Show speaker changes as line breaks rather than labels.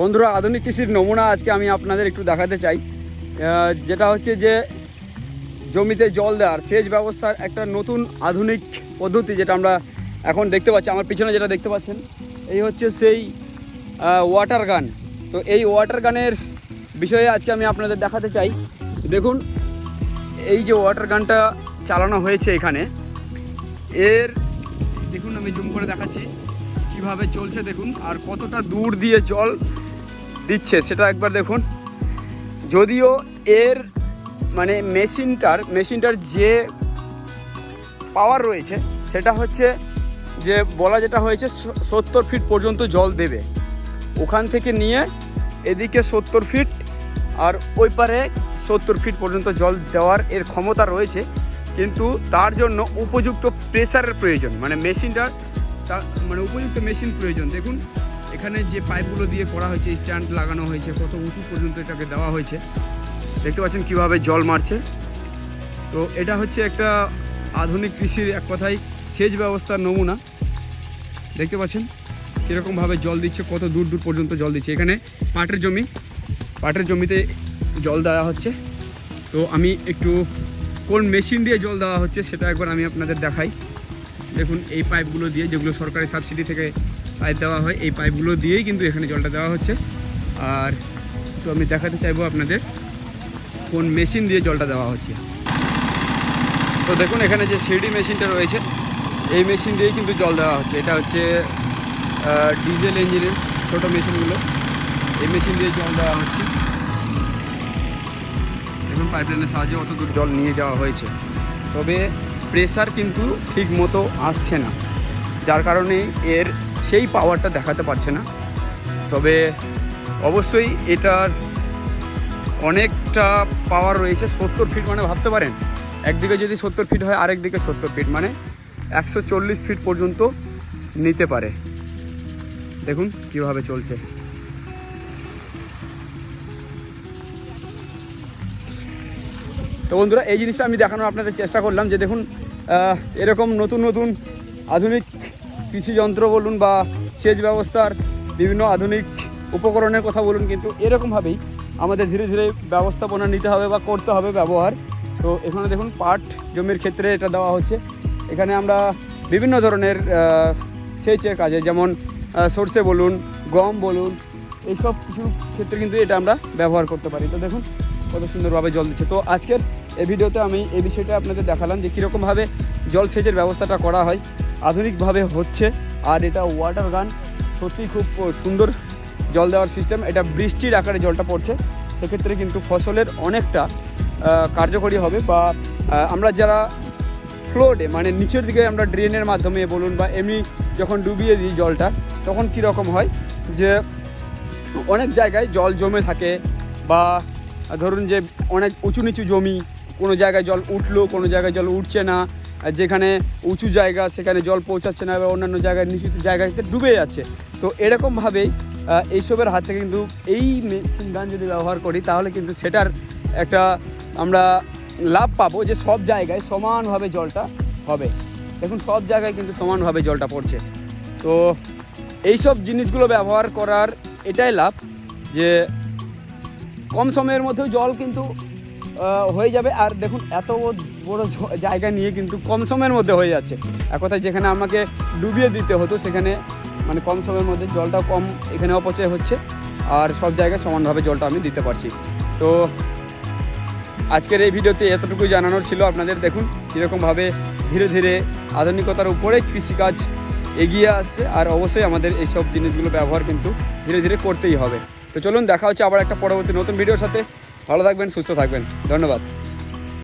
বন্ধুরা, আধুনিক কৃষির নমুনা আজকে আমি আপনাদের একটু দেখাতে চাই। যেটা হচ্ছে যে জমিতে জল দেওয়ার সেচ ব্যবস্থার একটা নতুন আধুনিক পদ্ধতি যেটা আমরা এখন দেখতে পাচ্ছি। আমার পিছনে যেটা দেখতে পাচ্ছেন, এই হচ্ছে সেই ওয়াটার গান তো এই ওয়াটার গানের বিষয়ে আজকে আমি আপনাদের দেখাতে চাই। দেখুন, এই যে ওয়াটার গানটা চালানো হয়েছে এখানে। এর, দেখুন আমি জুম করে দেখাচ্ছি। কীভাবে চলছে দেখুন, আর কতটা দূর দিয়ে জল দিচ্ছে সেটা একবার দেখুন। যদিও এর মানে মেশিনটার মেশিনটার যে পাওয়ার রয়েছে, সেটা হচ্ছে যে বলা যেটা হয়েছে, সত্তর ফিট পর্যন্ত জল দেবে। ওখান থেকে নিয়ে এদিকে সত্তর ফিট আর ওই পারে সত্তর ফিট পর্যন্ত জল দেওয়ার এর ক্ষমতা রয়েছে। কিন্তু তার জন্য উপযুক্ত প্রেসারের প্রয়োজন। মানে মেশিনটার মানে উপযুক্ত মেশিন প্রয়োজন। দেখুন, এখানে যে পাইপগুলো দিয়ে করা হয়েছে, স্ট্যান্ড লাগানো হয়েছে, কত উঁচু পর্যন্ত এটাকে দেওয়া হয়েছে। দেখতে পাচ্ছেন কীভাবে জল মারছে। তো এটা হচ্ছে একটা আধুনিক কৃষির এক কথায় সেচ ব্যবস্থার নমুনা। দেখতে পাচ্ছেন কীরকমভাবে জল দিচ্ছে, কত দূর দূর পর্যন্ত জল দিচ্ছে। এখানে পাটের জমি, পাটের জমিতে জল দেওয়া হচ্ছে। তো আমি একটু কোন মেশিন দিয়ে জল দেওয়া হচ্ছে, সেটা একবার আমি আপনাদের দেখাই। দেখুন, এই পাইপগুলো দিয়ে যেগুলো সরকারি সাবসিডি থেকে পাইপ দেওয়া হয়, এই পাইপগুলো দিয়েই কিন্তু এখানে জলটা দেওয়া হচ্ছে। আর তো আমি দেখাতে চাইব আপনাদের কোন মেশিন দিয়ে জলটা দেওয়া হচ্ছে। তো দেখুন, এখানে যে সিডি মেশিনটা রয়েছে, এই মেশিন দিয়েই কিন্তু জল দেওয়া হচ্ছে। এটা হচ্ছে ডিজেল ইঞ্জিনের ছোটো মেশিনগুলো। এই মেশিন দিয়ে জল দেওয়া হচ্ছে। দেখুন, পাইপলাইনের সাহায্যে অত দূর জল নিয়ে যাওয়া হয়েছে। তবে প্রেসার কিন্তু ঠিক মতো আসছে না। যার কারণে এর সেই পাওয়ারটা দেখাতে পারছে না। তবে অবশ্যই এটার অনেকটা পাওয়ার রয়েছে সত্তর ফিট মানে ভাবতে পারেন। একদিকে যদি সত্তর ফিট হয় আরেক দিকে সত্তর ফিট মানে একশো চল্লিশ ফিট পর্যন্ত নিতে পারে। দেখুন কীভাবে চলছে। তো বন্ধুরা, এই জিনিসটা আমি দেখানোর আপনাদের চেষ্টা করলাম যে দেখুন এরকম নতুন নতুন আধুনিক কৃষি যন্ত্র বলুন বা সেচ ব্যবস্থার বিভিন্ন আধুনিক উপকরণের কথা বলুন, কিন্তু এরকমভাবেই আমাদের ধীরে ধীরে ব্যবস্থাপনা নিতে হবে বা করতে হবে ব্যবহার। তো এখানে দেখুন, পাট জমির ক্ষেত্রে এটা দেওয়া হচ্ছে। এখানে আমরা বিভিন্ন ধরনের সেচের কাজে যেমন সর্ষে বলুন, গম বলুন, এইসব কিছু ক্ষেত্রে কিন্তু এটা আমরা ব্যবহার করতে পারি। তো দেখুন কত সুন্দরভাবে জল দিচ্ছে। তো আজকের এই ভিডিওতে আমি এই বিষয়টা আপনাদের দেখালাম যে কীরকমভাবে জল সেচের ব্যবস্থাটা করা হয়, আধুনিকভাবে হচ্ছে, আর এটা ওয়াটার গান সত্যিই খুব সুন্দর জল দেওয়ার সিস্টেম এটা বৃষ্টির আকারে জলটা পড়ছে, সেক্ষেত্রে কিন্তু ফসলের অনেকটা কার্যকরী হবে বা আমরা যারা ফ্লোডে মানে নিচের দিকে আমরা ড্রেনের মাধ্যমে বলুন বা এমনি যখন ডুবিয়ে দিই জলটা, তখন কী রকম হয় যে অনেক জায়গায় জল জমে থাকে বা ধরুন যে অনেক উঁচু নিচু জমি, কোনো জায়গায় জল উঠল, কোনো জায়গায় জল উঠছে না যেখানে উঁচু জায়গা সেখানে জল পৌঁছাচ্ছে না, বা অন্যান্য জায়গায় নিচু জায়গাতে ডুবে যাচ্ছে। তো এরকমভাবেই এইসবের হাত থেকে কিন্তু এই মেশিন গান যদি ব্যবহার করি, তাহলে কিন্তু সেটার একটা আমরা লাভ পাবো যে সব জায়গায় সমানভাবে জলটা হবে। দেখুন, সব জায়গায় কিন্তু সমানভাবে জলটা পড়ছে। তো এইসব জিনিসগুলো ব্যবহার করার এটাই লাভ যে কম সময়ের মধ্যেও জল কিন্তু হয়ে যাবে। আর দেখুন, এত বড় জায়গা নিয়ে কিন্তু কম সময়ের মধ্যে হয়ে যাচ্ছে। এক কথায় যেখানে আমাকে ডুবিয়ে দিতে হতো, সেখানে মানে কম সময়ের মধ্যে জলটা কম এখানে অপচয় হচ্ছে। আর সব জায়গায় সমানভাবে জলটা আমি দিতে পারছি। তো আজকের এই ভিডিওতে এতটুকুই জানানোর ছিল আপনাদের। দেখুন, কীরকমভাবে ধীরে ধীরে আধুনিকতার উপরে কৃষিকাজ এগিয়ে আসছে। আর অবশ্যই আমাদের এইসব জিনিসগুলো ব্যবহার কিন্তু ধীরে ধীরে করতেই হবে। তো চলুন, দেখা হচ্ছে আবার একটা পরবর্তী নতুন ভিডিওর সাথে। ভালো থাকবেন, সুস্থ থাকবেন। ধন্যবাদ।